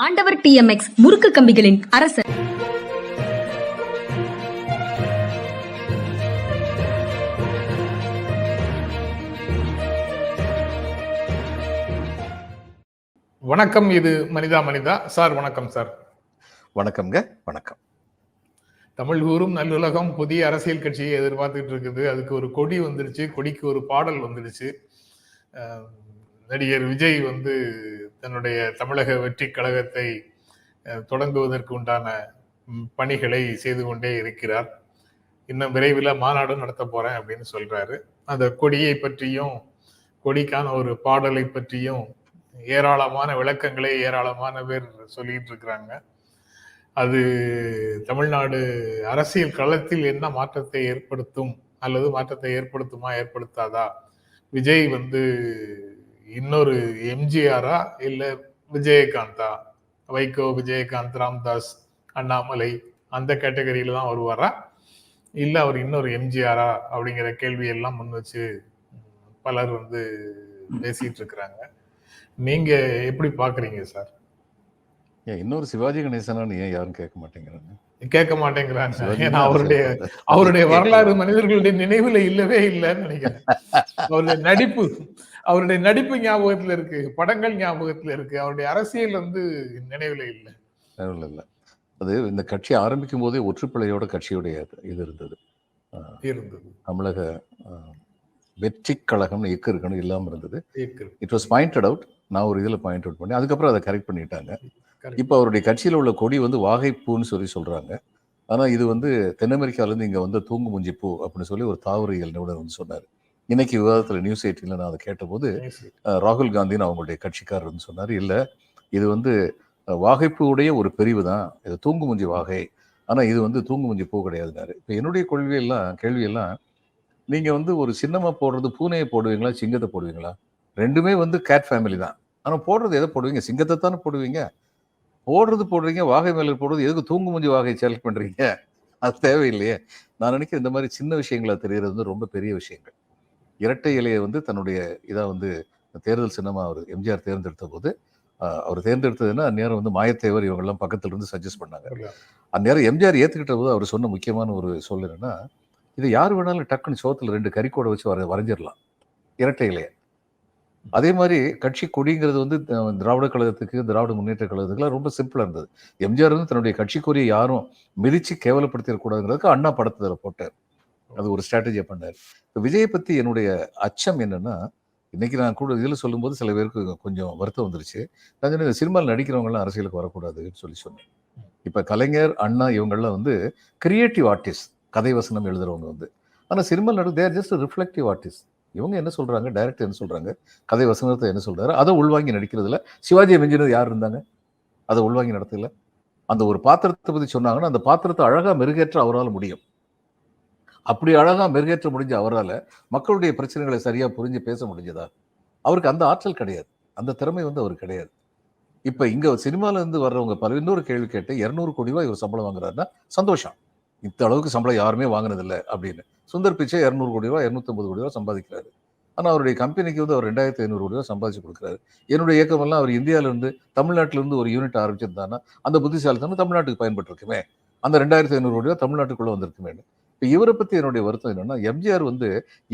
ஆண்டவர் டிஎம்எக்ஸ் முறுக்கு கம்பிகளின் அரசர். வணக்கம் இது மனிதா மனிதா. சார் வணக்கம் சார். வணக்கம்ங்க வணக்கம். தமிழ் கூறும் நல்லுலகம் புதிய அரசியல் கட்சியை எதிர்பார்த்துட்டு இருக்குது. அதுக்கு ஒரு கொடி வந்துருச்சு கொடிக்கு ஒரு பாடல் வந்துடுச்சு அஹ், நடிகர் விஜய் வந்து தன்னுடைய தமிழக வெற்றி கழகத்தை தொடங்குவதற்கு உண்டான பணிகளை செய்து கொண்டே இருக்கிறார். இன்னும் விரைவில் மாநாடு நடத்த போறேன் அப்படின்னு சொல்றாரு. அந்த கொடியை பற்றியும் கொடிக்கான ஒரு பாடலை பற்றியும் ஏராளமான விளக்கங்களை ஏராளமான பேர் சொல்லிட்டு இருக்கிறாங்க. அது தமிழ்நாடு அரசியல் களத்தில் என்ன மாற்றத்தை ஏற்படுத்தும் அல்லது மாற்றத்தை ஏற்படுத்துமா ஏற்படுத்தாதா? விஜய் வந்து இன்னொரு எம்ஜிஆரா இல்ல விஜயகாந்தா? வைகோ விஜயகாந்த் ராம்தாஸ் அண்ணாமலை அந்த கேட்டகரியில தான் வருவாரா? இல்ல அவர் இன்னொரு எம்ஜிஆரா அப்படிங்கிற கேள்வியெல்லாம் முன் வச்சு பலர் வந்து பேசிட்டு இருக்கிறாங்க நீங்க எப்படி பாக்குறீங்க சார்? இன்னொரு சிவாஜி கணேசனான்னு ஏன் யாரும் கேட்க மாட்டேங்கிறாங்க? கேட்க மாட்டேங்கிறாங்க. ஏன்னா அவருடைய. அவருடைய. வரலாறு மனிதர்களுடைய நினைவுல இல்லவே இல்லைன்னு நினைக்கிறேன். அவருடைய நடிப்பு அவருடைய நடிப்பு ஞாபகத்துல இருக்கு படங்கள் ஞாபகத்துல இருக்கு. அவருடைய அரசியல் வந்து நினைவுல இல்லை. இல்ல, இல்ல. அது இந்த கட்சி ஆரம்பிக்கும் போதே ஒற்றுப்பிழையோட கட்சியுடைய இது இருந்தது. இருந்தது. தமிழக வெற்றி கழகம்னு இயக்கம் இருக்கணும் இல்லாம இருந்தது. இட் வாஸ் பாயிண்டட் அவுட் நான் ஒரு இதில் பாயிண்ட் அவுட் பண்ணி அதுக்கப்புறம் அதை கரெக்ட் பண்ணிட்டாங்க. இப்போ அவருடைய கட்சியில் உள்ள கொடி வந்து வாகைப்பூன்னு சொல்லி சொல்றாங்க. ஆனா இது வந்து தென் அமெரிக்காலேருந்து இங்க வந்து தூங்கு முஞ்சி பூ அப்படின்னு சொல்லி ஒரு தாவரியல் நிபுணர் வந்து சொன்னார். இன்னைக்கு விவாதத்தில் நியூஸ் எயிட்டில் நான் அதை கேட்டபோது ராகுல் காந்தின்னு அவங்களுடைய கட்சிக்காரர்னு சொன்னார். இல்லை இது வந்து அஹ், வாகைப்பூவுடைய ஒரு பிரிவு தான். இது தூங்குமுஞ்சி வாகை. ஆனால் இது வந்து தூங்குமுஞ்சி பூ கிடையாதுனாரு இப்போ என்னுடைய கொள்கையெல்லாம் கேள்வியெல்லாம் நீங்கள் வந்து ஒரு சின்னமாக போடுறது பூனையை போடுவீங்களா சிங்கத்தை போடுவீங்களா? ரெண்டுமே வந்து கேட் ஃபேமிலி தான். ஆனால் போடுறது எதை போடுவீங்க? சிங்கத்தை தானே போடுவீங்க? போடுறது போடுறீங்க வாகை மேலே போடுறது எதுக்கு தூங்குமுஞ்சி வாகை செலக்ட் பண்ணுறீங்க அது தேவையில்லையே. நான் நினைக்கிறேன் இந்த மாதிரி சின்ன விஷயங்களா தெரியறது வந்து ரொம்ப பெரிய விஷயங்கள். இரட்டை இலையை வந்து தன்னுடைய இதாக வந்து தேர்தல் சின்னமாக அவர் எம்ஜிஆர் தேர்ந்தெடுத்த போது அவர் தேர்ந்தெடுத்ததுன்னா அந்நேரம் வந்து மாயத்தேவர் இவங்கெல்லாம் பக்கத்துல இருந்து சஜஸ்ட் பண்ணாங்க. அந்நேரம் எம்ஜிஆர் ஏற்றுக்கிட்ட போது அவர் சொன்ன முக்கியமான ஒரு சொல் என்னன்னா இது யார் வேணாலும் டக்குன்னு சோத்துல ரெண்டு கறிக்கோடை வச்சு வர வரைஞ்சிடலாம் இரட்டை இலையை. அதே மாதிரி கட்சி கொடிங்கிறது வந்து திராவிட கழகத்துக்கு திராவிட முன்னேற்ற கழகத்துக்குலாம் ரொம்ப சிம்பிளா இருந்தது. எம்ஜிஆர் வந்து தன்னுடைய கட்சி கொடியை யாரும் மிதிச்சு கேவலப்படுத்திடக்கூடாதுங்கிறதுக்கு அண்ணா படத்தை அதில் போட்டார். அது ஒரு ஸ்ட்ராட்டஜியை பண்ணார். இப்போ விஜயை பற்றி என்னுடைய அச்சம் என்னென்னா இன்னைக்கு நான் கூட இதில் சொல்லும்போது சில பேருக்கு கொஞ்சம் வருத்தம் வந்துருச்சு. நான் சொன்னேன் சினிமாவில் நடிக்கிறவங்கலாம் அரசியலுக்கு வரக்கூடாதுன்னு சொல்லி சொன்னேன். இப்போ கலைஞர் அண்ணா இவங்கெல்லாம் வந்து கிரியேட்டிவ் ஆர்டிஸ்ட் கதை வசனம் எழுதுறவங்க வந்து. ஆனால் சினிமாவில் நடு தேர் ஜஸ்ட் ரிஃப்ளெக்டிவ் ஆர்டிஸ்ட் இவங்க என்ன சொல்கிறாங்க டைரக்டர் என்ன சொல்கிறாங்க கதை வசனத்தை என்ன சொல்கிறாரு அதை உள்வாங்கி நடிக்கிறதுல சிவாஜியை மிஞ்சினது யார் இருந்தாங்க? அதை உள்வாங்கி நடத்தல. அந்த ஒரு பாத்திரத்தை பற்றி சொன்னாங்கன்னா அந்த பாத்திரத்தை அழகாக மெருகேற்ற அவரால் முடியும். அப்படி அழகா மெருகேற்ற முடிஞ்ச அவரால் மக்களுடைய பிரச்சனைகளை சரியா புரிஞ்சு பேச முடிஞ்சதா? அவருக்கு அந்த ஆற்றல் கிடையாது. அந்த திறமை வந்து அவருக்கு கிடையாது. இப்ப இங்க சினிமால இருந்து வர்றவங்க பல இன்னொரு கேள்வி கேட்டு இரநூறு கோடி ரூபாய் இவர் சம்பளம் வாங்குறாருன்னா சந்தோஷம். இந்த அளவுக்கு சம்பளம் யாருமே வாங்கினதில்லை அப்படின்னு. சுந்தர் பிச்சை இரநூறு கோடி ரூபா இரநூத்தம்பது கோடி ரூபா சம்பாதிக்கிறாரு. ஆனால் அவருடைய கம்பெனிக்கு வந்து அவர் ரெண்டாயிரத்தி ஐநூறு கோடி ரூபா சம்பாதிச்சு கொடுக்குறாரு. என்னுடைய இயக்கமெல்லாம் அவர் இந்தியாவிலேருந்து இருந்து இருந்து ஒரு யூனிட் ஆரம்பிச்சிருந்தான்னா அந்த புத்திசாலித்தனம் தமிழ்நாட்டுக்கு பயன்பட்டுருக்குமே. அந்த ரெண்டாயிரத்தி ஐநூறு கோடி ரூபா தமிழ்நாட்டுக்குள்ள வந்திருக்குமேனு இப்போ இவரை பற்றி என்னுடைய வருத்தம் என்னன்னா எம்ஜிஆர் வந்து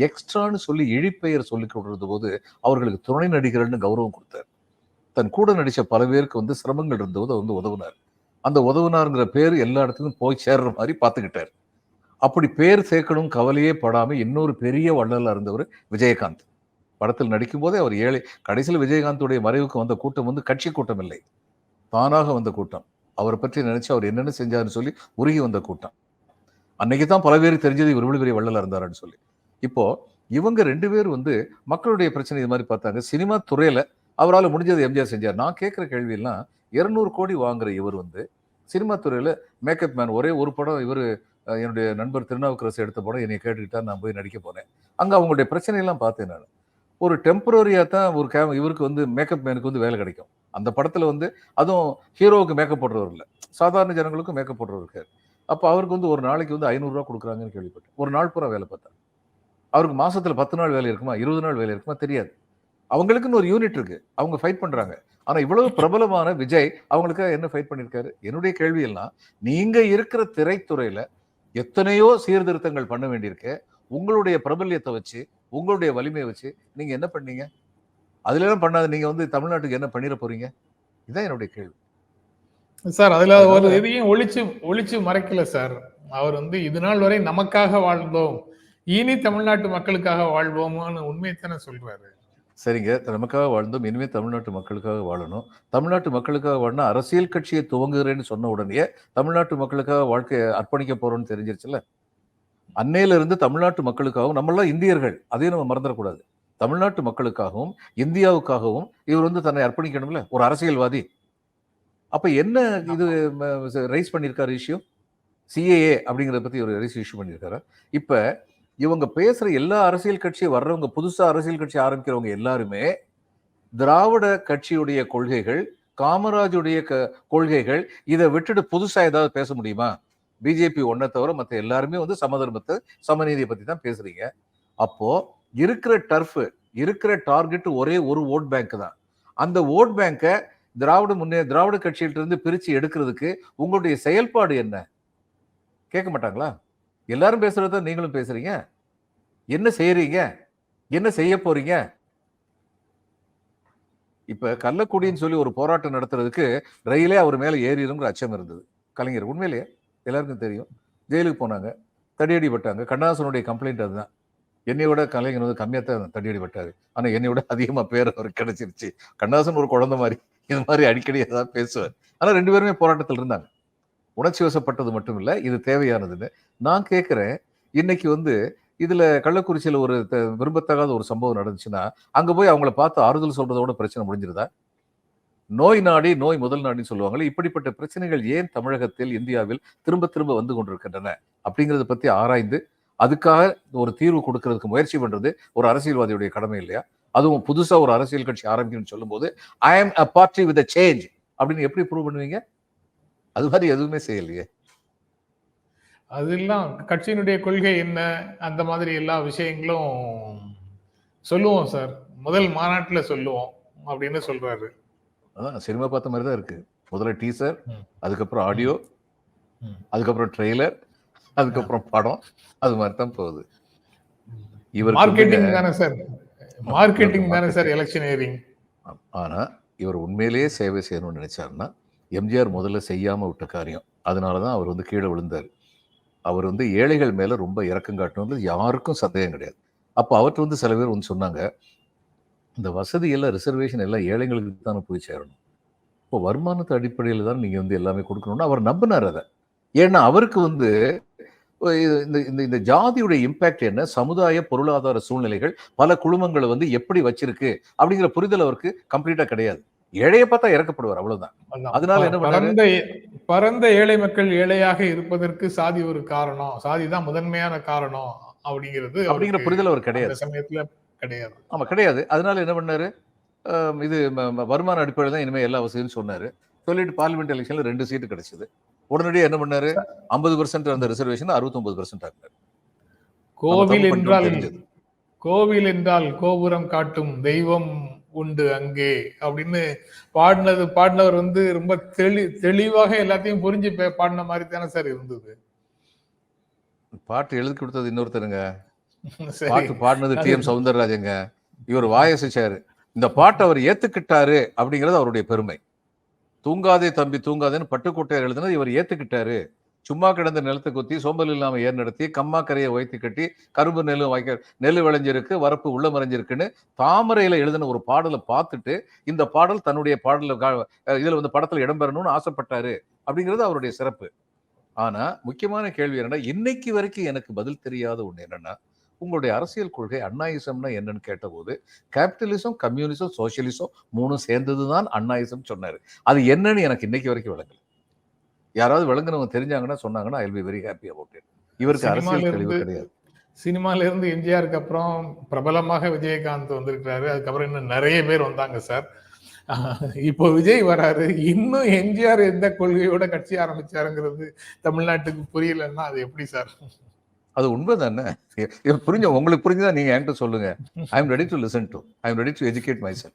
எக்ஸ்ட்ரான்னு சொல்லி இழிப்பெயர் சொல்லி கொடுத்த போது அவர்களுக்கு துணை நடிகர்கள்னு கௌரவம் கொடுத்தார். தன் கூட நடிச்ச பல பேருக்கு வந்து சிரமங்கள் இருந்தபோது அவர் வந்து உதவுனார். அந்த உதவுனாருங்கிற பேர் எல்லா இடத்துக்கும் போய் சேர்ற மாதிரி பார்த்துக்கிட்டார். அப்படி பேர் சேர்க்கணும் கவலையே படாமல் இன்னொரு பெரிய வள்ளலாக இருந்தவர் விஜயகாந்த். படத்தில் நடிக்கும் போதே அவர் ஏழை கடைசியில் விஜயகாந்துடைய மறைவுக்கு வந்த கூட்டம் வந்து கட்சி கூட்டம் இல்லை. தானாக வந்த கூட்டம். அவரை பற்றி நினைச்சு அவர் என்னென்ன செஞ்சாருன்னு சொல்லி உருகி வந்த கூட்டம். அன்னைக்கு தான் பல பேருக்கு தெரிஞ்சது இவர் இவ்வளவு பெரிய வள்ளலாக இருந்தாருன்னு சொல்லி. இப்போ இவங்க ரெண்டு பேர் வந்து மக்களுடைய பிரச்சனை இது மாதிரி பார்த்தாங்க. சினிமா துறையில் அவரால் முடிஞ்சது எம்ஜிஆர் செஞ்சார். நான் கேட்குற கேள்வியெல்லாம் இரநூறு கோடி வாங்குற இவர் வந்து சினிமா துறையில் மேக்கப் மேன் ஒரே ஒரு படம் இவர் என்னுடைய நண்பர் திருநாவுக்கரசு எடுத்த படம் என்னை கேட்டுக்கிட்டா நான் போய் நடிக்க போனேன் அங்கே அவங்களுடைய பிரச்சனையெல்லாம் பார்த்தேன் நான். ஒரு டெம்பரரியாக தான் ஒரு கே இவருக்கு வந்து மேக்கப் மேனுக்கு வந்து வேலை கிடைக்கும். அந்த படத்தில் வந்து அதுவும் ஹீரோவுக்கு மேக்கப் போடுறவர் இல்லை. சாதாரண ஜனங்களுக்கும் மேக்கப் போடுறவர் இருக்காரு. அப்போ அவருக்கு வந்து ஒரு நாளைக்கு வந்து ஐநூறுரூவா கொடுக்குறாங்கன்னு கேள்விப்பட்டேன். ஒரு நாள் பூரா வேலை பார்த்தா அவருக்கு மாசத்தில் பத்து நாள் வேலை இருக்குமா இருபது நாள் வேலை இருக்குமா தெரியாது. அவங்களுக்குன்னு ஒரு யூனிட் இருக்கு. அவங்க ஃபைட் பண்றாங்க. ஆனா இவ்வளவு பிரபலமான விஜய் அவங்களுக்கு என்ன ஃபைட் பண்ணியிருக்காரு என்னுடைய கேள்வி எல்லாம் நீங்க இருக்கிற திரைத்துறையில எத்தனையோ சீர்திருத்தங்கள் பண்ண வேண்டியிருக்கு. உங்களுடைய பிரபல்யத்தை வச்சு உங்களுடைய வலிமையை வச்சு நீங்க என்ன பண்ணீங்க? அதுல எல்லாம் பண்ணாத நீங்க வந்து தமிழ்நாட்டுக்கு என்ன பண்ணிட போறீங்க? இதான் என்னுடைய கேள்வி. சார் அதுல ஒரு இதையும் ஒளிச்சு ஒளிச்சு மறைக்கல சார். அவர் வந்து இது நாள் வரை நமக்காக வாழ்ந்தோம். இனி தமிழ்நாட்டு மக்களுக்காக வாழ்வோம்னு உண்மையைத்தானே சொல்றாரு. சரிங்க. நமக்காக வாழ்ந்தோம். இனிமே தமிழ்நாட்டு மக்களுக்காக வாழணும். தமிழ்நாட்டு மக்களுக்காக வாழணும் அரசியல் கட்சியை துவங்குகிறேன்னு சொன்ன உடனே தமிழ்நாட்டு மக்களுக்காக வாழ்க்கையை அர்ப்பணிக்க போறோம்னு தெரிஞ்சிருச்சுல்ல? அன்னையில இருந்து தமிழ்நாட்டு மக்களுக்காகவும் நம்மளாம் இந்தியர்கள் அதையும் நம்ம மறந்துடக்கூடாது. தமிழ்நாட்டு மக்களுக்காகவும் இந்தியாவுக்காகவும் இவர் வந்து தன்னை அர்ப்பணிக்கணும்ல? ஒரு அரசியல்வாதி. அப்ப என்ன இது ரைஸ் பண்ணியிருக்காரு இஷ்யூ சிஏஏ அப்படிங்கிறத பத்தி ஒரு ரைஸ் இஷ்யூ பண்ணியிருக்காரு இப்ப இவங்க பேசுற எல்லா அரசியல் கட்சி வர்றவங்க புதுசா அரசியல் கட்சி ஆரம்பிக்கிறவங்க எல்லாருமே திராவிட கட்சியுடைய கொள்கைகள் காமராஜுடைய க- கொள்கைகள் இதை விட்டுட்டு புதுசா ஏதாவது பேச முடியுமா? பிஜேபி ஒன்றை தவிர மற்ற எல்லாருமே வந்து சமதர்மத்தை சமநீதியை பத்தி தான் பேசுறீங்க. அப்போ இருக்கிற டர்ஃப் இருக்கிற டார்கெட் ஒரே ஒரு ஓட் பேங்க் தான். அந்த ஓட் பேங்கை திராவிட முன்னே திராவிட கட்சியிலிருந்து பிரித்து எடுக்கிறதுக்கு உங்களுடைய செயல்பாடு என்ன? கேட்க மாட்டாங்களா? எல்லாரும் தான் நீங்களும் பேசுறீங்க. என்ன செய்யறீங்க? என்ன செய்ய போறீங்க? இப்ப கள்ளக்குடின்னு சொல்லி ஒரு போராட்டம் நடத்துறதுக்கு ரயிலே அவர் மேல ஏறிடுங்கிற அச்சம் இருந்தது. கலைஞர் உண்மையிலேயே? எல்லாருக்கும் தெரியும். ஜெயிலுக்கு போனாங்க. தடியடி பட்டாங்க கண்ணாசனுடைய கம்ப்ளைண்ட் அதுதான். என்னை விட கலைஞர் வந்து கம்மியாக தான் தடியடி பட்டார் ஆனால் என்னை விட அதிகமாக பேர் அவருக்கு கிடைச்சிருச்சு. கண்ணாசன் ஒரு குழந்தை மாதிரி இது மாதிரி அடிக்கடி ஏதாவது பேசுவார். ஆனால் ரெண்டு பேருமே போராட்டத்தில் இருந்தாங்க. உணர்ச்சி வசப்பட்டது மட்டும் இல்லை இது தேவையானதுன்னு. நான் கேட்குறேன் இன்னைக்கு வந்து இதில் கள்ளக்குறிச்சியில் ஒரு த- விரும்பத்தகாத ஒரு சம்பவம் நடந்துச்சுன்னா அங்கே போய் அவங்கள பார்த்து ஆறுதல் சொல்கிறதோட பிரச்சனை முடிஞ்சிருதா? நோய் நாடி நோய் முதல் நாடின்னு சொல்லுவாங்களே இப்படிப்பட்ட பிரச்சனைகள் ஏன் தமிழகத்தில் இந்தியாவில் திரும்ப திரும்ப வந்து கொண்டிருக்கின்றன? அப்படிங்கிறத பற்றி ஆராய்ந்து அதுக்காக ஒரு தீர்வு கொடுக்கறதுக்கு முயற்சி பண்றது ஒரு அரசியல்வாதியுடைய கடமை இல்லையா? அதுவும் புதுசா ஒரு அரசியல் கட்சி ஆரம்பிக்கணும்னு சொல்லும்போது I am a party with change அப்படின்னு எப்படி ப்ரூவ் பண்ணுவீங்க? அது மாதிரி எதுவுமே செய்யலையே. அதெல்லாம் கட்சியினுடைய கொள்கை என்ன? அந்த மாதிரி எல்லா விஷயங்களும் சொல்லுவோம் சார். முதல் மாநாட்டுல சொல்லுவோம் அப்படின்னு சொல்றாரு. அதான் சினிமா பார்த்த மாதிரி தான் இருக்கு. முதல்ல டீசர். அதுக்கப்புறம் ஆடியோ. அதுக்கப்புறம் ட்ரெய்லர் அதுக்கப்புறம் படம் அது மாதிரி தான் போகுது. இவருக்கு மார்க்கெட்டிங் தானே சார்? மார்க்கெட்டிங் தானே சார். எலெக்ஷனியரிங் ஆனா இவர் உண்மையிலேயே சேவை செய்யணும்னு நினைச்சாருன்னா எம்ஜிஆர் முதல்ல செய்யாம விட்ட காரியம். அதனால தான் அவர் வந்து கீழே விழுந்தார். அவர் வந்து ஏழைகள் மேல ரொம்ப இறக்கம் காட்டணும்னு யாருக்கும் சந்தேகம் கிடையாது. அப்போ அவர்கிட்ட வந்து சில பேர் வந்து சொன்னாங்க இந்த வசதி எல்லாம் ரிசர்வேஷன் எல்லாம் ஏழைங்களுக்கு தானே போய் சேரணும். இப்போ வருமானத்து அடிப்படையில் தான் நீங்க வந்து எல்லாமே கொடுக்கணும்னு. அவர் நம்பினார் அதை. ஏன்னா அவருக்கு வந்து இந்த இந்த இந்த ஜாதியுடைய இம்பாக்ட் என்ன? சமுதாய பொருளாதார சூழ்நிலைகள் பல குழுமங்களை வந்து எப்படி வச்சிருக்கு? அப்படிங்கிற புரிதல் அவருக்கு கம்ப்ளீட்டா கிடையாது. ஏழைய பார்த்தா இறக்கப்படுவார் அவ்வளவுதான். அதனால என்ன? பரந்த பரந்த ஏழை மக்கள் ஏழையாக இருப்பதற்கு சாதி ஒரு காரணம். சாதி தான் முதன்மையான காரணம் அப்படிங்கிறது அப்படிங்கிற புரிதல் அவர் கிடையாது. சமயத்துல கிடையாது. ஆமா கிடையாது. அதனால என்ன பண்ணாரு? இது வருமான அடிப்படையில் தான் இனிமே எல்லா வசதியும் சொன்னாரு. சொல்லிட்டு பார்லிமெண்ட் எலெக்ஷன்ல ரெண்டு சீட்டு கிடைச்சது. உடனடியாக என்ன பண்ணாரு? ஐம்பது பர்சன்ட் அந்த ரிசர்வேஷன் அறுபத்தொன்பது பர்சன்ட் ஆகினார் கோவில் என்றால். கோவில் என்றால் கோபுரம் காட்டும் தெய்வம் உண்டு அங்கே அப்படின்னு பாடினது பாடினவர் வந்து ரொம்ப தெளி தெளிவாக எல்லாத்தையும் புரிஞ்சு பாடின மாதிரி தானே சார் இருந்தது. பாட்டு எழுதி கொடுத்தது இன்னொருத்தருங்க. பாட்டு பாடினது டி. எம். சவுந்தரராஜங்க. இவர் வாயசிச்சாரு இந்த பாட்டை அவர் ஏத்துக்கிட்டாரு அப்படிங்கிறது அவருடைய பெருமை. தூங்காதே தம்பி தூங்காதேன்னு பட்டுக்கோட்டையார் எழுதுனது இவர் ஏத்துக்கிட்டாரு. சும்மா கிடந்த நிலத்தை குத்தி சோம்பல் இல்லாமல் ஏர் நடத்தி கம்மா கரையை வைத்து கட்டி கரும்பு நெல் வாய்க்க நெல் விளைஞ்சிருக்கு வரப்பு உள்ள மறைஞ்சிருக்குன்னு தாமரையில் எழுதின ஒரு பாடலை பார்த்துட்டு இந்த பாடல் தன்னுடைய பாடலில் கா- வந்து படத்தில் இடம்பெறணும்னு ஆசைப்பட்டாரு அப்படிங்கிறது அவருடைய சிறப்பு. ஆனால் முக்கியமான கேள்வி என்னன்னா இன்னைக்கு வரைக்கும் எனக்கு பதில் தெரியாத ஒன்று என்னன்னா உங்களுடைய அரசியல் கொள்கை அண்ணாயிசம்னா என்னன்னு கேட்டபோது கேபிட்டலிசம் கம்யூனிசம் சோசியலிசம் மூணும் சேர்ந்ததுதான் அண்ணாயிசம் சொன்னாரு. அது என்னன்னு எனக்கு இன்னைக்கு வரைக்கும் விளங்கல. யாராவது விளங்குனவங்க தெரிஞ்சாங்கன்னா சொன்னாங்கன்னா I be very happy about it இவருக்கு அரசியல் தெளிவு கிடையாது. சினிமால இருந்து எம்ஜிஆருக்கு அப்புறம் பிரபலமாக விஜயகாந்த் வந்திருக்கிறாரு. அதுக்கப்புறம் இன்னும் நிறைய பேர் வந்தாங்க சார். இப்போ விஜய் வராரு. இன்னும் எம்ஜிஆர் எந்த கொள்கையோட கட்சி ஆரம்பிச்சாருங்கிறது தமிழ்நாட்டுக்கு புரியலன்னா அது எப்படி சார்? அது உண்மை தானே புரிஞ்ச உங்களுக்கு புரிஞ்சுதான் நீங்க என்கிட்ட சொல்லுங்க. I am ready to listen to I am ready to educate myself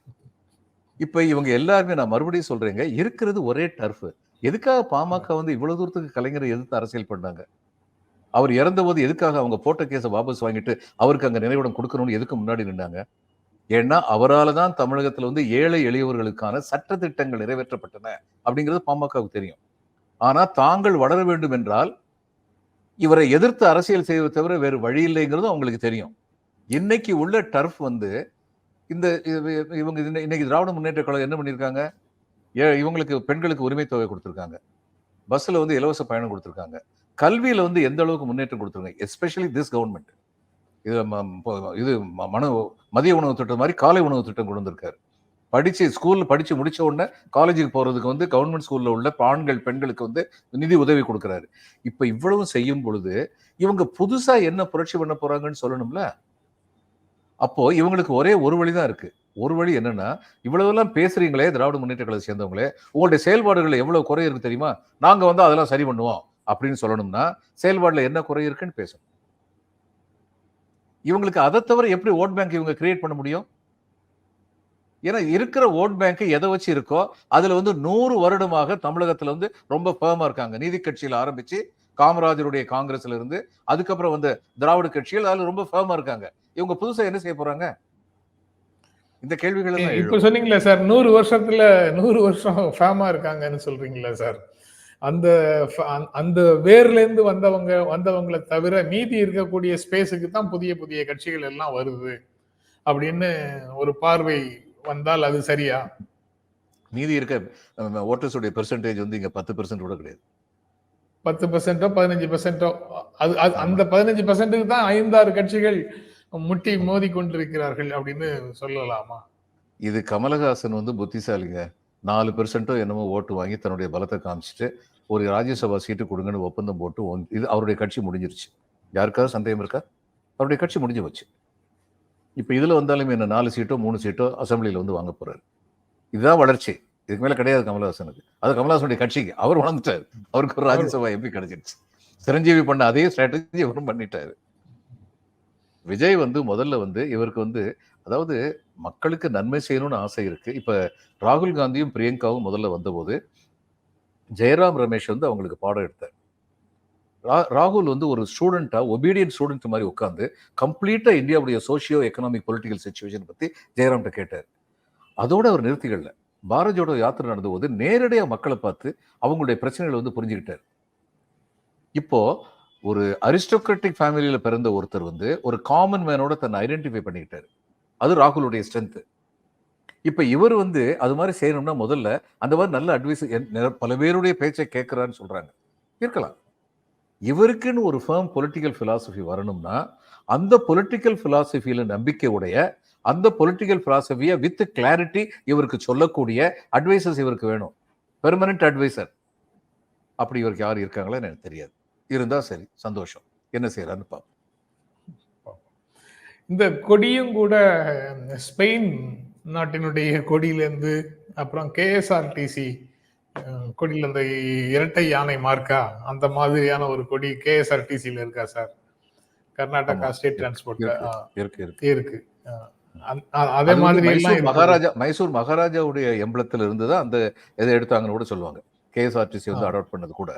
இப்ப இவங்க எல்லாருமே நான் மறுபடியும் சொல்றேங்க இருக்கிறது ஒரே டர்ஃபு எதுக்காக பாமக வந்து இவ்வளவு தூரத்துக்கு கலைஞரை எதிர்த்து அரசியல் பண்ணாங்க அவர் இறந்தபோது எதுக்காக அவங்க போட்ட கேஸை வாபஸ் வாங்கிட்டு அவருக்கு அங்க நினைவிடம் கொடுக்கணும்னு எதுக்கு முன்னாடி நின்றாங்க ஏன்னா அவரால் தான் தமிழகத்துல வந்து ஏழை எளியவர்களுக்கான சட்ட திட்டங்கள் நிறைவேற்றப்பட்டன. அப்படிங்கிறது பாமகவுக்கு தெரியும். ஆனா தாங்கள் வளர வேண்டும் என்றால் இவரை எதிர்த்து அரசியல் செய்வதை தவிர வேறு வழி இல்லைங்கிறதும் அவங்களுக்கு தெரியும். இன்னைக்கு உள்ள டர்ஃப் வந்து இந்த இவங்க இன்னைக்கு திராவிட முன்னேற்ற கழகம் என்ன பண்ணியிருக்காங்க? ஏ இவங்களுக்கு பெண்களுக்கு உரிமை தொகை கொடுத்துருக்காங்க. பஸ்ஸில் வந்து இலவச பயணம் கொடுத்துருக்காங்க. கல்வியில் வந்து எந்த அளவுக்கு முன்னேற்றம் கொடுத்துருக்காங்க? எஸ்பெஷலி திஸ் கவர்மெண்ட் இது ம- இது ம- மன மதிய உணவு திட்டம் மாதிரி காலை உணவு திட்டம் கொண்டு வந்திருக்காரு. படித்து ஸ்கூலில் படித்து முடிச்ச உடனே காலேஜுக்கு போகிறதுக்கு வந்து கவர்மெண்ட் ஸ்கூலில் உள்ள ஆண்கள் பெண்களுக்கு வந்து நிதி உதவி கொடுக்குறாரு. இப்போ இவ்வளவும் செய்யும் பொழுது இவங்க புதுசாக என்ன புரட்சி பண்ண போகிறாங்கன்னு சொல்லணும்ல? அப்போது இவங்களுக்கு ஒரே ஒரு வழி தான் இருக்குது ஒரு வழி என்னன்னா இவ்வளவெல்லாம் பேசுறீங்களே திராவிட முன்னேற்ற கழக சேர்ந்தவங்களே உங்களுடைய செயல்பாடுகள் எவ்வளவு குறை இருக்கு தெரியுமா? நாங்க வந்து அதெல்லாம் சரி பண்ணுவோம் அப்படின்னு சொல்லணும்னா செயல்பாடுல என்ன குறை இருக்குன்னு பேசணும். இவங்களுக்கு அதை தவிர எப்படி ஓட் பேங்க் இவங்க கிரியேட் பண்ண முடியும்? ஏன்னா இருக்கிற ஓட் பேங்க் எதை வச்சு இருக்கோ அதுல வந்து நூறு வருடமாக தமிழகத்துல வந்து ரொம்ப ஃபேமா இருக்காங்க. நீதி கட்சியில ஆரம்பிச்சு காமராஜருடைய காங்கிரஸ்ல இருந்து அதுக்கப்புறம் வந்து திராவிட கட்சிகள் அதுல ரொம்ப ஃபேமா இருக்காங்க. இவங்க புதுசா என்ன செய்ய போறாங்க? இந்த கேள்விகள் இப்ப. சொன்னீங்களே சார் நூறு வருஷத்துல நூறு வருஷம் ஃபேமா இருக்காங்கன்னு சொல்றீங்களா சார். அந்த- அந்த வேர்ல இருந்து வந்தவங்க வந்தவங்களை தவிர மீதி இருக்கக்கூடிய ஸ்பேஸுக்கு தான் புதிய புதிய கட்சிகள் எல்லாம் வருது. அப்படின்னு ஒரு பார்வை வந்தால் அது சரியா? மீதி இருக்க ஓட்டர்ஸ் உடைய பெர்சன்டேஜ் வந்து இங்க பத்து பெர்சன்ட் கூட கிடையாது. பத்து பர்சன்டோ பதினஞ்சு பர்சன்டோ அது அது- அந்த பதினஞ்சு பர்சன்ட்டுக்கு தான் ஐந்தாறு கட்சிகள் முட்டி மோதி கொண்டிருக்கிறார்கள் அப்படின்னு சொல்லலாமா? இது கமலஹாசன் வந்து புத்திசாலிங்க. நாலு பெர்சென்ட்டோ என்னமோ ஓட்டு வாங்கி தன்னுடைய பலத்தை காமிச்சிட்டு ஒரு ராஜ்யசபா சீட்டு கொடுங்கன்னு ஒப்பந்தம் போட்டு இது அவருடைய கட்சி முடிஞ்சிருச்சு. யாருக்காவது சந்தேகம் இருக்கா? அவருடைய கட்சி முடிஞ்சு போச்சு. இப்போ இதுல வந்தாலும் என்ன நாலு சீட்டோ மூணு சீட்டோ அசம்பிளியில் வந்து வாங்க போறாரு. இதுதான் வளர்ச்சி. இதுக்கு மேல கிடையாது கமல்ஹாசனுக்கு. அது கமல்ஹாசனுடைய கட்சிக்கு. அவர் வளர்ந்துட்டார். அவருக்கு ஒரு ராஜ்யசபா எம்பி கிடைச்சிருச்சு. சிரஞ்சீவி பண்ண அதே ஸ்ட்ராட்டஜி இவரும் பண்ணிட்டாரு. விஜய் வந்து முதல்ல வந்து இவருக்கு வந்து அதாவது மக்களுக்கு நன்மை செய்யணும்னு ஆசை இருக்கு. இப்ப ராகுல் காந்தியும் பிரியங்காவும் முதல்ல வந்தபோது ஜெயராம் ரமேஷ் வந்து அவங்களுக்கு பாடம் எடுத்தார். ராகுல் வந்து ஒரு ஸ்டூடெண்ட்டாக ஒபீடியன்ட் ஸ்டூடெண்ட் மாதிரி உட்காந்து கம்ப்ளீட்டாக இந்தியாவுடைய சோஷியோ எக்கனாமிக் பொலிட்டிக்கல் சுச்சுவேஷன் பற்றி ஜெயராம்கிட்ட கேட்டார். அதோட அவர் நிறுத்திக்கல. பாரதியோட யாத்திரை நடந்தபோது நேரடியாக மக்களை பார்த்து அவங்களுடைய பிரச்சனைகளை வந்து புரிஞ்சுக்கிட்டார். இப்போ ஒரு அரிஸ்டோக்ராட்டிக் ஃபேமிலியில் பிறந்த ஒருத்தர் வந்து ஒரு காமன் மேனோட தன்னை ஐடென்டிஃபை பண்ணிக்கிட்டார். அது ராகுலுடைய ஸ்ட்ரென்த்து இப்போ இவர் வந்து அது மாதிரி செய்யணும்னா முதல்ல அந்த மாதிரி நல்ல அட்வைஸ் பல பேருடைய பேச்சை கேட்குறான்னு சொல்கிறாங்க இருக்கலாம். இவருக்குன்னு ஒரு ஃபேம் பொலிட்டிக்கல் ஃபிலாசபி வரணும்னா அந்த பொலிட்டிக்கல் ஃபிலாசபியில் நம்பிக்கை உடைய அந்த பொலிட்டிக்கல் ஃபிலாசபியை வித் கிளாரிட்டி இவருக்கு சொல்லக்கூடிய அட்வைசர்ஸ் இவருக்கு வேணும். பெர்மனன்ட் அட்வைசர் அப்படி இவருக்கு யார் இருக்காங்களா எனக்கு தெரியாது. இருந்தால் சரி சந்தோஷம். என்ன செய்யறான்னு பார்ப்போம் இந்த கொடியும் கூட ஸ்பெயின் நாட்டினுடைய கொடியிலேருந்து அப்புறம் கேஎஸ்ஆர்டிசி கொடியில் அந்த இரட்டை யானை மார்க்கா? அந்த மாதிரியான ஒரு கொடி கேஎஸ்ஆர்டிசியில் இருக்கா சார்? கர்நாடகா. State transport. இருக்கு இருக்கு இருக்கு அதே மாதிரி. மகாராஜா மைசூர் மகாராஜாவுடைய எம்பளத்துல இருந்து தான் அந்த இதை எடுத்தாங்கன்னு கூட சொல்லுவாங்க. கேஎஸ்ஆர்டிசி வந்து. அடாப்ட் பண்ணது கூட.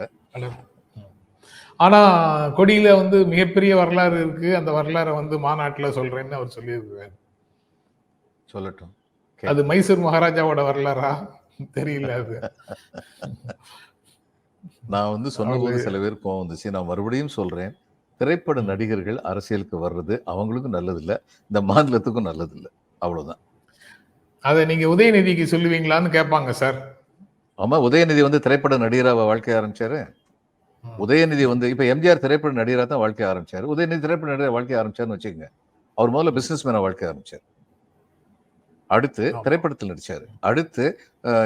ஆனா கொடியில வந்து மிகப்பெரிய வரலாறு இருக்கு. அந்த வரலாறை வந்து மாநாட்டுல சொல்றேன்னு அவர் சொல்லியிருக்காரு சொல்லட்டும். அது மைசூர் மகாராஜாவோட வரலாறா? தெரியல அது. நான் வந்து சொன்னபோது சில பேர் கோவம் வந்துச்சு. நான் மறுபடியும் சொல்றேன். திரைப்பட நடிகர்கள் அரசியலுக்கு வர்றது அவங்களுக்கும் நல்லது இல்ல இந்த மாநிலத்துக்கும் நல்லது இல்ல அவ்வளவுதான். அதை நீங்க உதயநிதிக்கு சொல்லுவீங்களான்னு கேட்பாங்க சார். ஆமா உதயநிதி வந்து திரைப்பட நடிகரா வாழ்க்கை ஆரம்பிச்சாரு. உதயநிதி வந்து இப்ப எம்ஜிஆர் திரைப்பட நடிகரா தான் வாழ்க்கை ஆரம்பிச்சாரு. உதயநிதி திரைப்பட நடிகரா வாழ்க்கை ஆரம்பிச்சாருன்னு வச்சுக்கோங்க. அவர் முதல்ல பிசினஸ் மேனா வாழ்க்கை ஆரம்பிச்சார். அடுத்து. திரைப்படத்தில் நடிச்சாரு. அடுத்து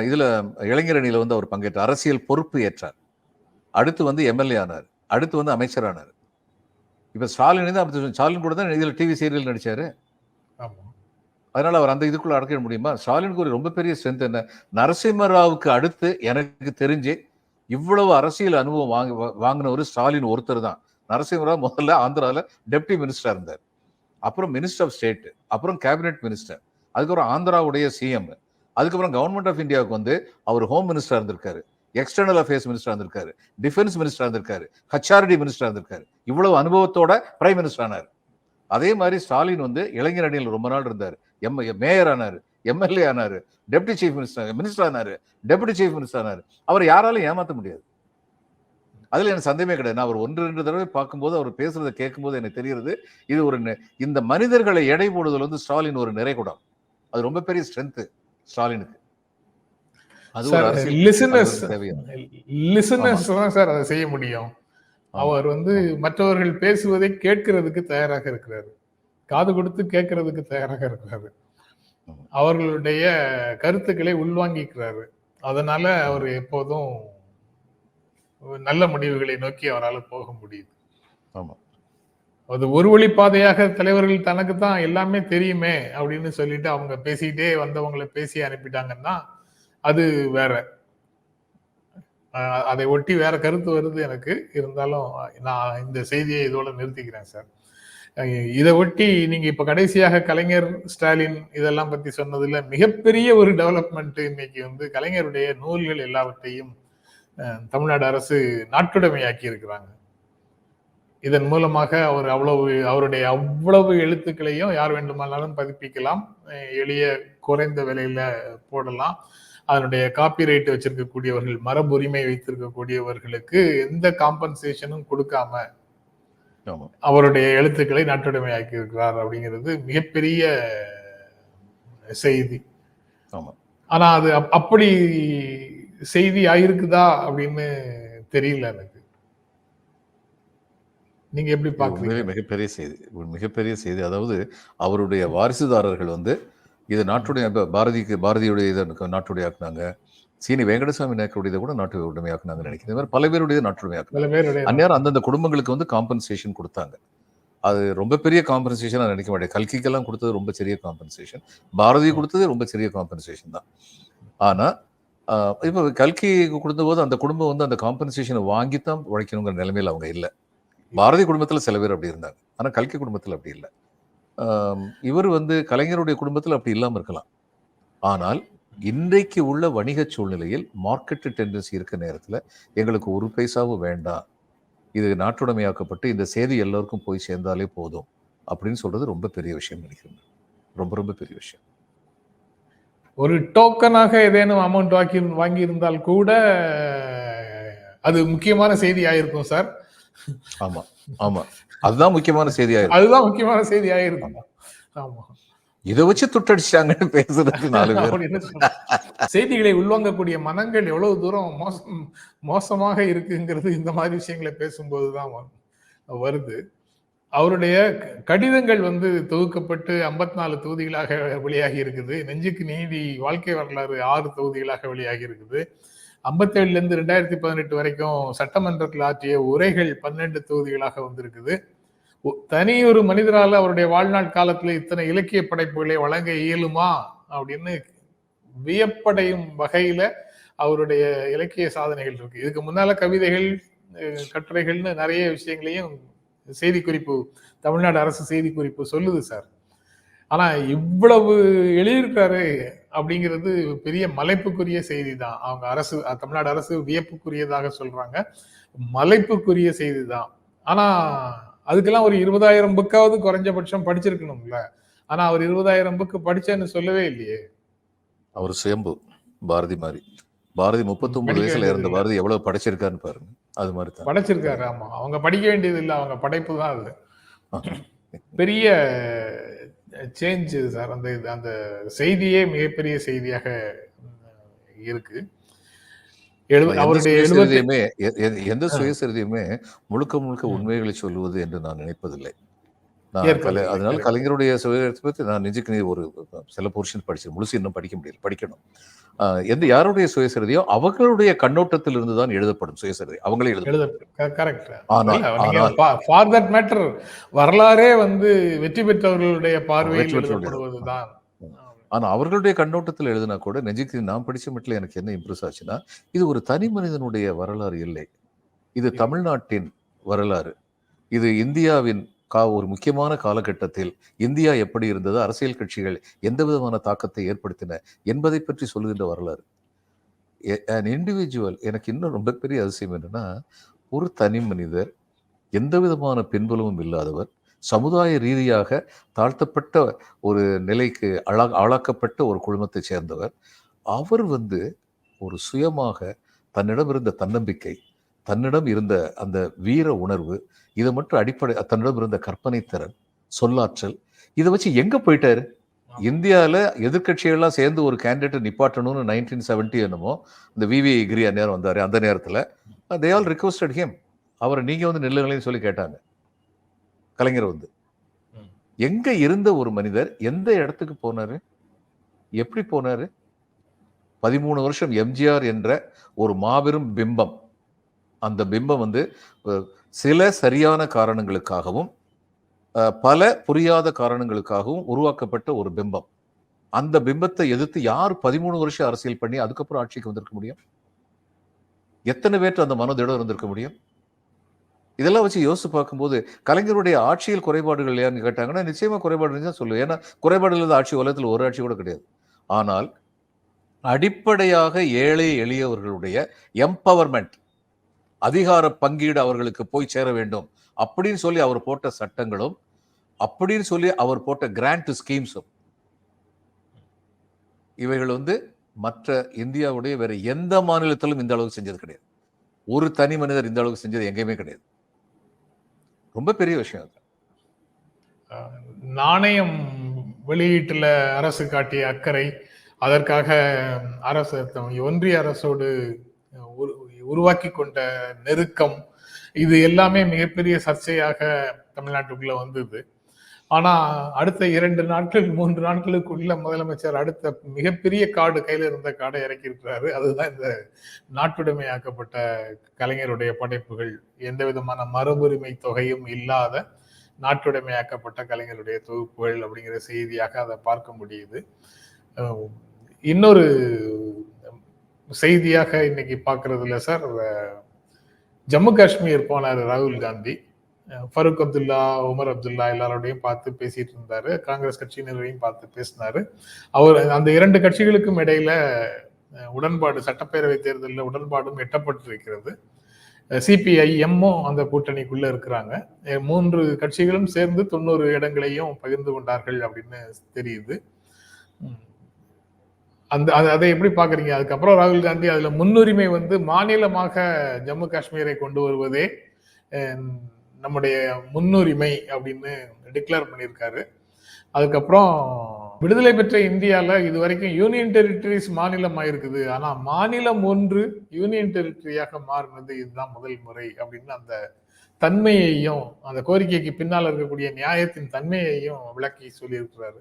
இதுல இளைஞர் அணியில வந்து அவர் பங்கேற்றார். அரசியல் பொறுப்பு ஏற்றார். அடுத்து வந்து எம்எல்ஏ ஆனார். அடுத்து வந்து அமைச்சர் ஆனார். இப்ப ஸ்டாலின் தான் ஸ்டாலின் கூட தான் இதுல டிவி சீரியல் நடிச்சாரு. ஆமா. அதனால அவர் அந்த இதுக்குள்ள அடக்கிட முடியுமா? ஸ்டாலினுக்கு ஒரு ரொம்ப பெரிய ஸ்ட்ரென்த் என்ன? நரசிம்மராவுக்கு அடுத்து எனக்கு தெரிஞ்சு இவ்வளவு அரசியல் அனுபவம் வாங்க வாங்கின ஒரு ஸ்டாலின் ஒருத்தர் தான். நரசிம்மராவ் முதல்ல ஆந்திரால டெப்டி மினிஸ்டரா இருந்தார். அப்புறம் மினிஸ்டர் ஆஃப் ஸ்டேட் அப்புறம் கேபினெட் மினிஸ்டர் அதுக்கப்புறம் ஆந்திராவுடைய சிஎம் அதுக்கப்புறம் கவர்மெண்ட் ஆஃப் இந்தியாவுக்கு வந்து அவர் ஹோம் மினிஸ்டர் இருந்திருக்காரு எக்ஸ்டர்னல் அஃபேர்ஸ் மினிஸ்டரா இருந்திருக்காரு டிஃபென்ஸ் மினிஸ்டர் இருந்திருக்காரு ஹச்ஆர்டி மினிஸ்டர் இருந்திருக்காரு இவ்வளவு அனுபவத்தோட பிரைம் மினிஸ்டர் ஆனார். அதே மாதிரி ஸ்டாலின் வந்து இளைஞர் அணியில் ரொம்ப நாள் இருந்தார். எம் மேயர் ஆனார் எம்எல்ஏ ஆனார் டெப்டி சீஃப் மினிஸ்டர் மினிஸ்டர் ஆனார் டெப்டி சீஃப் மினிஸ்டர் ஆனார். அவர் யாராலும் ஏமாற்ற முடியாது. அதில் எனக்கு சந்தேகமே கிடையாது. நான் அவர் ஒன்று ரெண்டு தடவை பார்க்கும்போது அவர் பேசுறதை கேட்கும்போது எனக்கு தெரிகிறது இது ஒரு இந்த மனிதர்களை எடை போடுதல் வந்து ஸ்டாலின் ஒரு நிறைகுடம். அது ரொம்ப பெரிய ஸ்ட்ரென்த் ஸ்டாலினுக்கு. சார் அதை செய்ய முடியும். அவர் வந்து மற்றவர்கள் பேசுவதை கேட்கிறதுக்கு தயாராக இருக்கிறாரு. காது கொடுத்து கேட்கறதுக்கு தயாராக இருக்கிறாரு. அவர்களுடைய கருத்துக்களை உள்வாங்கிக்கிறாரு. அதனால அவர் எப்போதும் நல்ல முடிவுகளை நோக்கி அவரால் போக முடியுது. ஆமா. அது ஒரு வழி பாதையாக தலைவர்கள் தனக்கு தான் எல்லாமே தெரியுமே அப்படின்னு சொல்லிட்டு அவங்க பேசிக்கிட்டே வந்தவங்களை பேசி அனுப்பிட்டாங்கன்னா அது வேற. அதை ஒட்டி வேற கருத்து வருது எனக்கு. இருந்தாலும் நான் இந்த செய்தியை இதோட நிறுத்திக்கிறேன் சார். இதை ஒட்டி நீங்க இப்ப கடைசியாக கலைஞர் ஸ்டாலின் இதெல்லாம் பத்தி சொன்னதுல மிகப்பெரிய ஒரு டெவலப்மெண்ட் இன்னைக்கு வந்து கலைஞருடைய நூல்கள் எல்லாவற்றையும் தமிழ்நாடு அரசு நாட்டுடைமையாக்கி இருக்கிறாங்க. இதன் மூலமாக அவர் அவ்வளவு அவருடைய அவ்வளவு எழுத்துக்களையும் யார் வேண்டுமானாலும் பதிப்பிக்கலாம். எளிய குறைந்த விலையில போடலாம். அதனுடைய காப்பிரைட் வச்சிருக்கக்கூடியவர்கள் மரபுரிமை வைத்திருக்கக்கூடியவர்களுக்கு எந்த காம்பன்சேஷனும் கொடுக்காம அவருடைய எழுத்துக்களை நாட்டுடைமையாக்கி இருக்கிறார் அப்படிங்கிறது மிகப்பெரிய செய்தி. ஆமா. ஆனா அது அப்- அப்படி செய்தி ஆயிருக்குதா அப்படின்னு தெரியல எனக்கு. நீங்க எப்படி உண்மையிலே மிகப்பெரிய செய்தி ஒரு மிகப்பெரிய செய்தி. அதாவது அவருடைய வாரிசுதாரர்கள் வந்து இது நாட்டுடைய பாரதிக்கு பாரதியுடைய இதை நாட்டுடைய ஆக்குனாங்க. சீனி வெங்கடசாமி நாயக்கருடைய கூட நாட்டு உடைமையாக்குனாங்கன்னு நினைக்கிறேன். இந்த மாதிரி பல பேருடைய நாட்டுடைமையாக்குனாங்க அந்நேரம் அந்தந்த குடும்பங்களுக்கு வந்து காம்பன்சேஷன் கொடுத்தாங்க. அது ரொம்ப பெரிய காம்பன்சேஷன் நான் நினைக்க மாட்டேன். கல்கிக்கெல்லாம் கொடுத்தது ரொம்ப சிறிய காம்பன்சேஷன் பாரதி கொடுத்தது ரொம்ப சிறிய காம்பன்சேஷன் தான். ஆனா ஆஹ், இப்போ கல்கி கொடுத்தபோது அந்த குடும்பம் வந்து அந்த காம்பன்சேஷனை வாங்கித்தான் உழைக்கணுங்கிற நிலைமையில அவங்க இல்லை. பாரதி குடும்பத்தில் சில பேர் அப்படி இருந்தாங்க. ஆனால் கல்கி குடும்பத்தில் அப்படி இல்லை. இவர் வந்து கலைஞருடைய குடும்பத்தில் அப்படி இல்லாமல் இருக்கலாம். ஆனால் இன்றைக்கு உள்ள வணிக சூழ்நிலையில் மார்க்கெட் டெண்டன்சி இருக்க நேரத்தில் எங்களுக்கு ஒரு பைசாவும் வேண்டாம். இது நாட்டுடைமையாக்கப்பட்டு இந்த செய்தி எல்லோருக்கும் போய் சேர்ந்தாலே போதும் அப்படின்னு சொல்றது ரொம்ப பெரிய விஷயம் நினைக்கிறேன். ரொம்ப ரொம்ப பெரிய விஷயம். ஒரு டோக்கனாக ஏதேனும் அமௌண்ட் வாங்கி வாங்கியிருந்தால் கூட அது முக்கியமான செய்தி ஆயிருக்கும் சார். ஆமா ஆமா. அதுதான் முக்கியமான செய்தியா அதுதான் முக்கியமான செய்தி ஆயிருக்கும் ஆமா. இதை வச்சு துட்டடிச்சாங்கன்னு பேசுறது நாலு பேர். செய்திகளை உள்வாங்கக்கூடிய மனங்கள் எவ்வளவு தூரம் மோசம் மோசமாக இருக்குங்கிறது இந்த மாதிரி விஷயங்களை பேசும்போதுதான் வ- வருது. அவருடைய கடிதங்கள் வந்து தொகுக்கப்பட்டு 54 நாலு தொகுதிகளாக வெளியாகி இருக்குது. நெஞ்சுக்கு நீதி வாழ்க்கை வரலாறு ஆறு தொகுதிகளாக வெளியாகி இருக்குது. ஐம்பத்தேழுலேருந்து ரெண்டாயிரத்தி பதினெட்டு வரைக்கும் சட்டமன்றத்தில் ஆற்றிய உரைகள் பன்னெண்டு தொகுதிகளாக வந்திருக்குது. தனி ஒரு மனிதரால் அவருடைய வாழ்நாள் காலத்தில் இத்தனை இலக்கிய படைப்புகளை வழங்க இயலுமா அப்படின்னு வியப்படையும் வகையில அவருடைய இலக்கிய சாதனைகள் இருக்கு. இதுக்கு முன்னால கவிதைகள் கட்டுரைகள்னு நிறைய விஷயங்களையும் செய்தி குறிப்பு தமிழ்நாடு அரசு செய்தி குறிப்பு சொல்லுது சார். ஆனா இவ்வளவு எழுதியிருக்காரு அப்படிங்கிறது பெரிய மலைப்புக்குரிய செய்தி தான் அவங்க அரசு தமிழ்நாடு அரசு வியப்புக்குரியதாக சொல்றாங்க. மலைப்புக்குரிய செய்தி தான் ஆனா அதுக்கெல்லாம் ஒரு இருபதாயிரம் புக்காவது குறைஞ்சபட்சம் படிச்சிருக்கணும்ல. ஆனா அவர் இருபதாயிரம் புக்கு படிச்சேன்னு சொல்லவே இல்லையே. அவர் சுயம்பு பாரதி மாதிரி. பாரதி 39 படிக்க வயசுல இருந்த. பாரதி எவ்வளவு படிச்சிருக்காருன்னு பாருங்க. அது மாதிரி தான் படைச்சிருக்காரு ஆமா. அவங்க படிக்க வேண்டியது இல்ல அவங்க படைப்பு தான் அது. பெரிய சேஞ்ச் சார். அந்த இது- அந்த செய்தியே மிகப்பெரிய செய்தியாக இருக்கு. அவருடைய எழுபத்தி சுயசரிதையுமே எ- எ- எந்த சுயசரிதையுமே முழுக்க முழுக்க உண்மைகளை சொல்லுவது என்று நான் நினைப்பதில்லை. நான் கலை. அதனால. கலைஞருடைய சுயத்தை பத்தி நான் நெஞ்சுக்கு நீ ஒரு சில போர்ஷன் படிச்சு முழுசு இன்னும் படிக்க முடியல. படிக்கணும். எந்த யாருடைய சுயசரிதையோ அவர்களுடைய கண்ணோட்டத்தில் இருந்து தான் எழுதப்படும் சுயசரிதை. அவங்களே எழுத ஆனால் ஆனால் வரலாறே வந்து வெற்றி பெற்றவர்களுடைய பார்வையில். எழுதப்படுவதுதான் ஆனா அவர்களுடைய கண்ணோட்டத்தில் எழுதினா கூட நெஞ்சுக்கு நான் படிச்ச மட்டும் எனக்கு என்ன இம்ப்ரெஸ் ஆச்சுன்னா இது ஒரு தனி மனிதனுடைய வரலாறு இல்லை. இது தமிழ்நாட்டின் வரலாறு. இது இந்தியாவின் கா ஒரு முக்கியமான காலகட்டத்தில் இந்தியா எப்படி இருந்தது அரசியல் கட்சிகள் எந்த விதமான தாக்கத்தை ஏற்படுத்தின என்பதை பற்றி சொல்லுகின்ற வரலாறு. அன் இண்டிவிஜுவல் எனக்கு இன்னும் ரொம்ப பெரிய அதிசயம் என்னென்னா ஒரு தனி மனிதர் எந்த விதமான பின்புலமும் இல்லாதவர் சமுதாய ரீதியாக தாழ்த்தப்பட்ட ஒரு நிலைக்கு ஆளா ஆளாக்கப்பட்ட ஒரு குழுமத்தை சேர்ந்தவர். அவர் வந்து ஒரு சுயமாக தன்னிடம் இருந்த தன்னம்பிக்கை தன்னிடம் இருந்த அந்த வீர உணர்வு இதை மட்டும் அடிப்படை தன்னிடம் இருந்த கற்பனை திறன் சொல்லாற்றல் இதை வச்சு எங்க போயிட்டாரு? இந்தியாவில் எதிர்க்கட்சிகள்லாம் சேர்ந்து ஒரு கேண்டிடேட் நிப்பாட்டணும்னு நைன்டீன் செவன்ட்டி என்னமோ இந்த விவி கிரி நேரம் வந்தார் அந்த நேரத்தில். தே ஆல் ரிக்வஸ்டட் ஹிம் அவரை நீங்க வந்து நெல்லுங்களையும் சொல்லி கேட்டாங்க. கலைஞர் வந்து. எங்க இருந்த ஒரு மனிதர் எந்த இடத்துக்கு போனாரு? எப்படி போனாரு? பதிமூணு வருஷம் எம்ஜிஆர் என்ற ஒரு மாபெரும் பிம்பம். அந்த பிம்பம் வந்து சில சரியான காரணங்களுக்காகவும் பல புரியாத காரணங்களுக்காகவும் உருவாக்கப்பட்ட ஒரு பிம்பம். அந்த பிம்பத்தை எதிர்த்து யார் பதிமூணு வருஷம் அரசியல் பண்ணி அதுக்கப்புறம் ஆட்சிக்கு வந்திருக்க முடியும்? எத்தனை பேர்ட்டு அந்த மனதிடம் இருந்திருக்க முடியும்? இதெல்லாம் வச்சு யோசிச்சு பார்க்கும்போது கலைஞருடைய ஆட்சியில் குறைபாடுகள் இல்லையான்னு கேட்டாங்கன்னா நிச்சயமாக குறைபாடு தான் சொல்லுவேன் ஏன்னா குறைபாடு இல்லாத ஆட்சி உலகத்தில் ஒரு ஆட்சி கூட கிடையாது. ஆனால் அடிப்படையாக ஏழை எளியவர்களுடைய எம்பவர்மெண்ட் அதிகார பங்கீடு அவர்களுக்கு போய் சேர வேண்டும். அப்படின்னு சொல்லி அவர் போட்ட சட்டங்களும் அப்படின்னு சொல்லி அவர் போட்ட கிராண்ட் ஸ்கீம்ஸும் இவைகள் வந்து மற்ற இந்தியாவுடைய வேற எந்த மாநிலத்திலும் இந்த அளவுக்கு செஞ்சது கிடையாது. ஒரு தனி மனிதர் இந்த அளவுக்கு செஞ்சது எங்கேயுமே கிடையாது. ரொம்ப பெரிய விஷயம் அது. நாணயம் வெளியீட்டில் அரசு காட்டிய அக்கறை அதற்காக அரசு ஒன்றிய அரசோடு உருவாக்கி கொண்ட நெருக்கம். இது எல்லாமே மிகப்பெரிய சர்ச்சையாக தமிழ்நாட்டுக்குள்ள வந்தது. ஆனா அடுத்த இரண்டு நாட்கள் மூன்று நாட்களுக்குள்ள முதலமைச்சர் அடுத்த மிகப்பெரிய காடு கையில இருந்த காடை இறக்கி இருக்கிறாரு அதுதான் இந்த நாட்டுடைமையாக்கப்பட்ட கலைஞருடைய படைப்புகள். எந்த விதமான மரபுரிமை தொகையும் இல்லாத நாட்டுடைமையாக்கப்பட்ட கலைஞருடைய தொகுப்புகள் அப்படிங்கிற செய்தியாக அதை பார்க்க முடியுது. இன்னொரு செய்தியாக இன்னைக்கு பார்க்கறதுல சார். ஜம்மு காஷ்மீர் போனார் ராகுல் காந்தி. ஃபருக் ஃபரூக் அப்துல்லா உமர் அப்துல்லா எல்லாரோடையும் பார்த்து பேசிட்டு இருந்தாரு. காங்கிரஸ் கட்சியினரையும் பார்த்து பேசினாரு. அவர் அந்த இரண்டு கட்சிகளுக்கும் இடையில உடன்பாடு சட்டப்பேரவை தேர்தலில் உடன்பாடும் எட்டப்பட்டிருக்கிறது. சிபிஐஎம்மும் அந்த கூட்டணிக்குள்ள இருக்கிறாங்க. மூன்று கட்சிகளும் சேர்ந்து தொண்ணூறு இடங்களையும் பகிர்ந்து கொண்டார்கள் அப்படின்னு தெரியுது. அந்த அது- அதை எப்படி பாக்குறீங்க அதுக்கப்புறம் ராகுல் காந்தி அதுல முன்னுரிமை வந்து மாநிலமாக ஜம்மு காஷ்மீரை கொண்டு வருவதே நம்முடைய முன்னுரிமை அப்படின்னு டிக்ளேர் பண்ணியிருக்காரு. அதுக்கப்புறம் விடுதலை பெற்ற இந்தியாவில் இது வரைக்கும் யூனியன் டெரிட்டரிஸ் மாநிலம் ஆயிருக்குது ஆனால் மாநிலம் ஒன்று யூனியன் டெரிட்டரியாக மாறினது இதுதான் முதல் முறை அப்படின்னு அந்த தன்மையையும் அந்த கோரிக்கைக்கு பின்னால் இருக்கக்கூடிய நியாயத்தின் தன்மையையும் விளக்கி சொல்லியிருக்கிறாரு.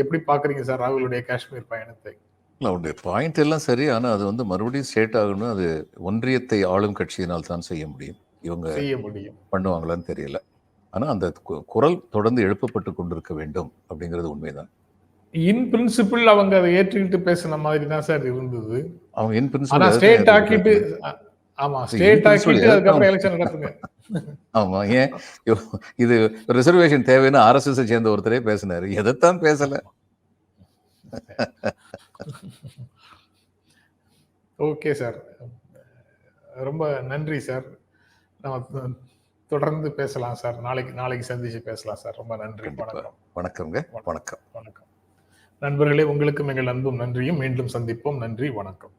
எப்படி பாக்குறீங்க சார் ராகுலுடைய காஷ்மீர் பயணத்தை? இல்லை அவருடைய பாயிண்ட் எல்லாம் சரி. ஆனால் அது வந்து மறுபடியும் ஸ்டேட் ஆகணும் அது ஒன்றியத்தை ஆளும் கட்சியினால் தான் செய்ய முடியும். இவங்க செய்ய முடியும். பண்ணுவாங்களான்னு தெரியல. ஆனால் அந்த குரல் தொடர்ந்து எழுப்பப்பட்டு கொண்டிருக்க வேண்டும் அப்படிங்கிறது உண்மைதான். இன் பிரின்சிபிள் அவங்க அதை ஏற்றுக்கிட்டு பேசின மாதிரி தான் சார் இருந்தது. அவங்க இன் ஆனா ஸ்டேட் ஆக்கிட்டு ஆமா ஸ்டேட் ஆக்கிட்டு அதுக்கப்புறம் எலெக்ஷன் நடத்துங்க ஆமா ஏன்? இது ரிசர்வேஷன் தேவைன்னு ஆர்எஸ்எஸ் சேர்ந்த ஒருத்தரே பேசினாரு. எதைத்தான் பேசல? Okay sir. ரொம்ப நன்றி சார். நம்ம தொடர்ந்து பேசலாம் சார். நாளைக்கு நாளைக்கு சந்திச்சு பேசலாம் சார். ரொம்ப நன்றி. வணக்கம். வணக்கம்ங்க. வணக்கம். வணக்கம். நண்பர்களே உங்களுக்கும் எங்கள் அன்பும் நன்றியும். மீண்டும் சந்திப்போம். நன்றி வணக்கம்.